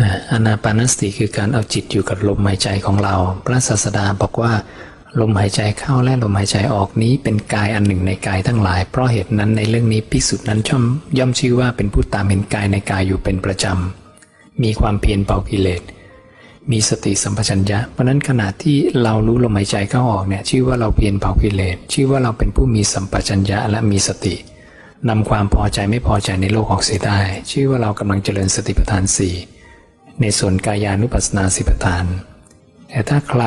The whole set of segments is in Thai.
นะอานาปานสติคือการเอาจิตอยู่กับลมหายใจของเรา พระศาสดาบอกว่า ลมหายใจเข้าและลมหายใจออกนี้เป็นกายอันหนึ่งในกายทั้งหลาย เพราะเหตุนั้นในเรื่องนี้ภิกษุนั้นย่อมย่อมชื่อว่าเป็นผู้ตามเห็นกายในกายอยู่เป็นประจำ มีความเพียรเป่ากิเลส มีสติสัมปชัญญะ เพราะนั้นขณะที่เรารู้ลมหายใจเข้าออกเนี่ยชื่อว่าเราเพียรเผากิเลส ชื่อว่าเราเป็นผู้มีสัมปชัญญะและมีสตินำความพอใจไม่พอใจในโลกออกเสียได้ ชื่อว่าเรากำลังเจริญสติปัฏฐานสี่ ในส่วนกายานุปัสสนาสิปัฏฐาน แต่ถ้าใคร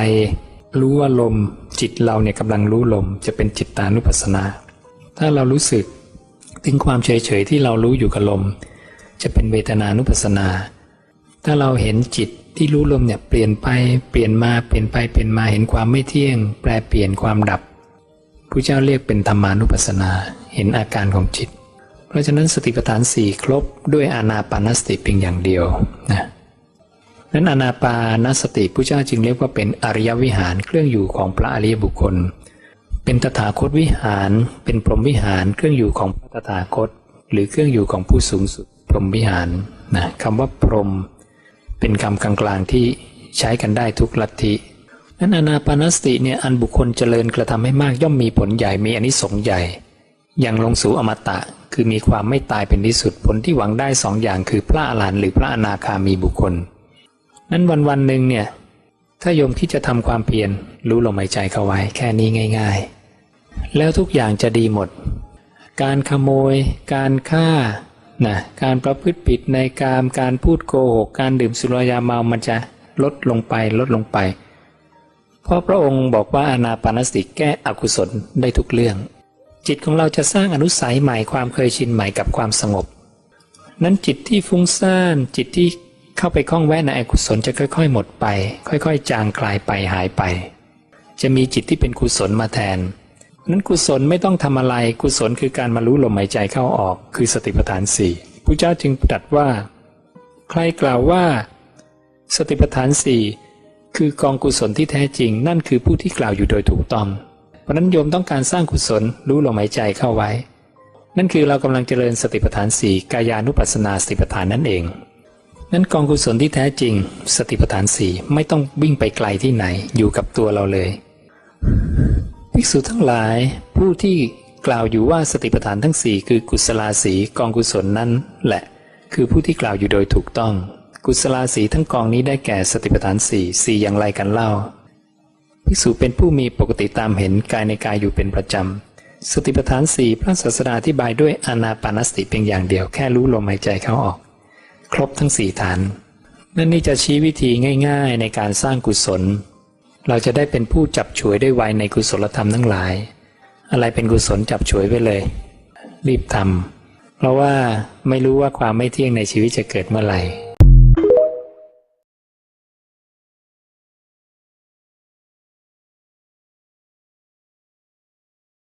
รู้ว่าลมจิตเราเนี่ยกำลังรู้ลมจะเป็นจิตตานุปัสสนา ถ้าเรารู้สึกถึงความเฉยๆที่เรารู้อยู่กับลม จะเป็นเวทนานุปัสสนา ถ้าเราเห็นจิตที่รู้ลมเนี่ยเปลี่ยนไปเปลี่ยนมาเปลี่ยนไปเปลี่ยนมาเห็นความไม่เที่ยง แปลเปลี่ยนความดับพระเจ้าเรียกเป็นธรรมานุปัสสนา เห็นอาการของจิต เพราะฉะนั้นสติปัฏฐานสี่ครบด้วยอานาปานสติเพียงอย่างเดียวนะ นั้นอนาปานสติพระเจ้าจึงเรียกว่าเป็นอริยวิหารเครื่องอยู่ของพระอริยบุคคล เป็นตถาคตวิหาร เป็นพรหมวิหารเครื่องอยู่ของพระตถาคต หรือเครื่องอยู่ของผู้สูงสุด พรหมวิหารนะคำว่าพรหมเป็นคำกลางๆที่ใช้กันได้ทุกลัทธินั้นอนาปานสติเนี่ยอันบุคคลเจริญกระทำให้มากย่อมมีผลใหญ่มีอนิสงส์ใหญ่อย่างลงสู่อมตะคือมีความไม่ตายเป็นที่สุดผลที่หวังได้สองอย่างคือพระอรหันต์หรือพระอนาคามีบุคคล นั้นวันวันๆหนึ่งเนี่ย ถ้าโยมที่จะทำความเพียรรู้ลมหายใจเข้าไว้ แค่นี้ง่าย ๆ แล้วทุกอย่างจะดีหมด การขโมย การฆ่านะการประพฤติผิดในกามการพูดโกหก การดื่มสุรายาเมามันจะลดลงไปลดลงไป เพราะพระองค์บอกว่าอนาปานสติแก้อกุศลได้ทุกเรื่อง จิตของเราจะสร้างอนุสัยใหม่ความเคยชินใหม่กับความสงบ นั้นจิตที่ฟุ้งซ่านจิตที่ เข้าไปคล้องแวะในอกุศลจะค่อย ๆ หมดไป ค่อย ๆ จางคลายไปหายไป จะมีจิตที่เป็นกุศลมาแทนนั้นกุศลไม่ต้องทำอะไรกุศลคือการมารู้ลมหายใจเข้าออก คือสติปัฏฐานสี่พระเจ้าจึงตรัสว่า ใครกล่าวว่า สติปัฏฐานสี่คือกองกุศลที่แท้จริง นั่นคือผู้ที่กล่าวอยู่โดยถูกต้อง เพราะนั้นโยมต้องการสร้างกุศลรู้ลมหายใจเข้าไว้ นั่นคือเรากำลังเจริญสติปัฏฐานสี่กายานุปัสสนาสติปัฏฐานนั่นเอง นั้นกองกุศลที่แท้จริง สติปัฏฐานสี่ไม่ต้องวิ่งไปไกลที่ไหนอยู่กับตัวเราเลย ภิกษุทั้งหลายผู้ที่กล่าวอยู่ว่าสติปัฏฐานทั้งสี่คือกุศลาสีกองกุศลนั้นแหละ คือผู้ที่กล่าวอยู่โดยถูกต้อง กุศลาสีทั้งกองนี้ได้แก่สติปัฏฐานสี่สี่อย่างไรกันเล่าภิกษุเป็นผู้มีปกติตามเห็นกายในกายอยู่เป็นประจำสติปัฏฐานสี่พระศาสดาอธิบายด้วยอนาปานสติเพียงอย่างเดียวแค่รู้ลมหายใจเข้าออก ครบทั้งสี่ฐาน นั่นนี่จะชี้วิธีง่าย ๆ ในการสร้างกุศล เราจะได้เป็นผู้จับฉวยได้ไวในกุศลธรรมทั้งหลาย อะไรเป็นกุศลจับฉวยไปเลย รีบทำเพราะว่าไม่รู้ว่าความไม่เที่ยงในชีวิตจะเกิดเมื่อไหร่